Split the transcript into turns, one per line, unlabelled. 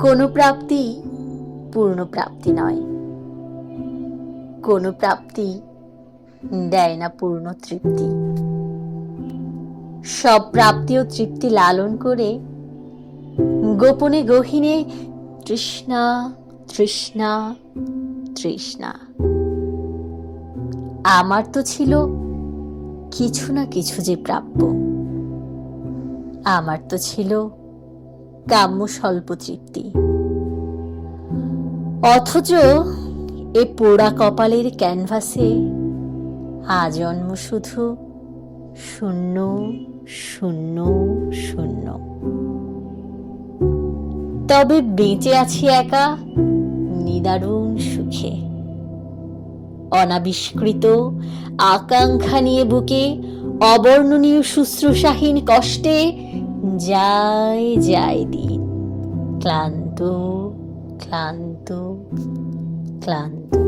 কোনো প্রাপ্তি পূর্ণ প্রাপ্তি নয়। কোনো প্রাপ্তি দেয় না পূর্ণ তৃপ্তি। সব প্রাপ্তি ও তৃপ্তি লালন করে গোপনে গহীনে তৃষ্ণা তৃষ্ণা তৃষ্ণা। আমার তো ছিল কিছু না কিছু যে প্রাপ্য। আমার তো ছিল কাম্য স্বল্প তৃপ্তি। অথচ এ পোড়া কপালের ক্যানভাসে আজন্ম শুধু শূন্য শূন্য শূন্য। তবে বেঁচে আছি একা, নিদারুণ সুখে। অনাবিষ্কৃত আকাঙ্ক্ষা নিয়ে বুকে অবর্ণনীয় শুশ্রূষাহীন কষ্টে যায় যায় দিন ক্লান্ত ক্লান্ত ক্লান্ত